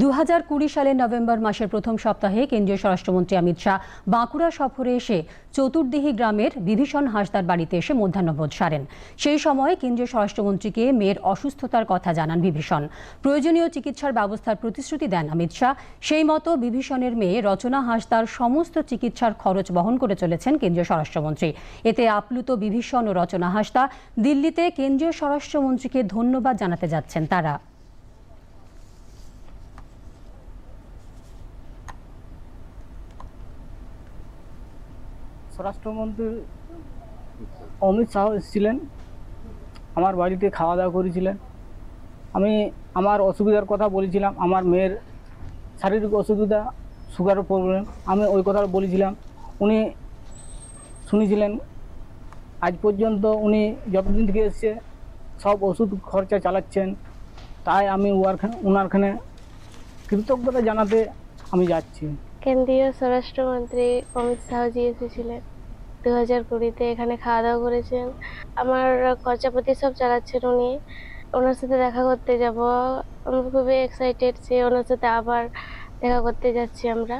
দু হাজার কুড়ি সালের নভেম্বর মাসের প্রথম সপ্তাহে কেন্দ্রীয় স্বরাষ্ট্রমন্ত্রী অমিত শাহ বাঁকুড়া সফরে এসে চতুর্দিহি গ্রামের বিভীষণ হাসদার বাড়িতে এসে মধ্যাহ্নভোজ সারেন। সেই সময় কেন্দ্রীয় স্বরাষ্ট্রমন্ত্রীকে মেয়ের অসুস্থতার কথা জানান বিভীষণ। প্রয়োজনীয় চিকিৎসার ব্যবস্থার প্রতিশ্রুতি দেন অমিত শাহ। সেই মতো বিভীষণের মেয়ে রচনা হাসদার সমস্ত চিকিৎসার খরচ বহন করে চলেছেন কেন্দ্রীয় স্বরাষ্ট্রমন্ত্রী। এতে আপ্লুত বিভীষণ ও রচনা হাসদা দিল্লিতে কেন্দ্রীয় স্বরাষ্ট্রমন্ত্রীকে ধন্যবাদ জানাতে যাচ্ছেন তারা। স্বরাষ্ট্রমন্ত্রী অমিত শাহ এসেছিলেন। আমার বাড়িতে খাওয়া দাওয়া করেছিলেন। আমি আমার অসুবিধার কথা বলেছিলাম। আমার মেয়ের শারীরিক অসুবিধা সুগারের প্রবলেম আমি ওই কথা বলেছিলাম। উনি শুনেছিলেন। আজ পর্যন্ত উনি যতদিন থেকে এসছে, সব ওষুধ খরচা চালাচ্ছেন। তাই আমি ওয়ারখানে ওনারখানে কৃতজ্ঞতা জানাতে আমি যাচ্ছি। কেন্দ্রীয় স্বরাষ্ট্রমন্ত্রী অমিত শাহজি এসেছিলেন। দু হাজার কুড়িতে এখানে খাওয়া দাওয়া করেছেন। আমার খরচাপাতি সব চালাচ্ছেন উনি। ওনার সাথে দেখা করতে যাব। আমি খুবই এক্সাইটেড যে ওনার সাথে আবার দেখা করতে যাচ্ছি আমরা।